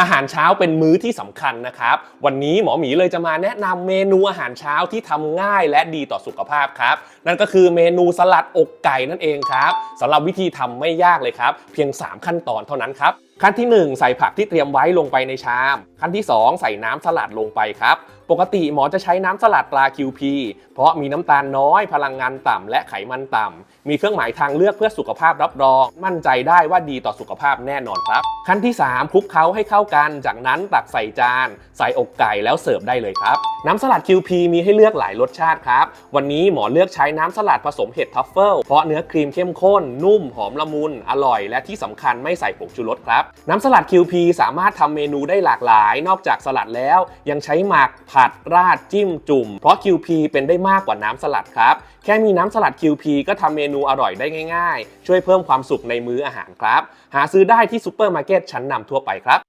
อาหารเช้าเป็นมื้อที่สำคัญนะครับ วันนี้หมอหมีเลยจะมาแนะนำเมนูอาหารเช้าที่ทำง่ายและดีต่อสุขภาพครับ นั่นก็คือเมนูสลัดอกไก่นั่นเองครับสำหรับวิธีทำไม่ยากเลยครับ เพียง 3 ขั้นตอนเท่านั้นครับขั้นที่ 1 ใส่ผักที่เตรียมไว้ลงไปในชาม ขั้นที่ 2 ใส่น้ำสลัดลงไปครับ ปกติหมอจะใช้น้ำสลัดปลา QP เพราะมีน้ำตาลน้อย พลังงานต่ำและไขมันต่ำ มีเครื่องหมายทางเลือกเพื่อสุขภาพรับรอง มั่นใจได้ว่าดีต่อสุขภาพแน่นอนครับ ขั้นที่ 3คลุกเคล้าให้เข้ากัน จากนั้นตักใส่จาน ใส่อกไก่แล้วเสิร์ฟได้เลยครับ น้ำสลัด QP มีให้เลือกหลายรสชาติครับ วันนี้หมอเลือกใช้น้ำสลัดผสมเห็ดทัฟเฟิลเพราะเนื้อครีมเข้มข้น นุ่มหอมละมุน อร่อย และที่สำคัญไม่ใส่ผงชูรสครับน้ำสลัด QP สามารถทำเมนูได้หลากหลาย นอกจากสลัดแล้วยังใช้หมักผัดราดจิ้มจุ่ม เพราะ QP เป็นได้มากกว่าน้ำสลัดครับ แค่มีน้ำสลัด QP ก็ทำเมนูอร่อยได้ง่าย ๆ ช่วยเพิ่มความสุขในมื้ออาหารครับ หาซื้อได้ที่ซูเปอร์มาร์เก็ตชั้นนำทั่วไปครับ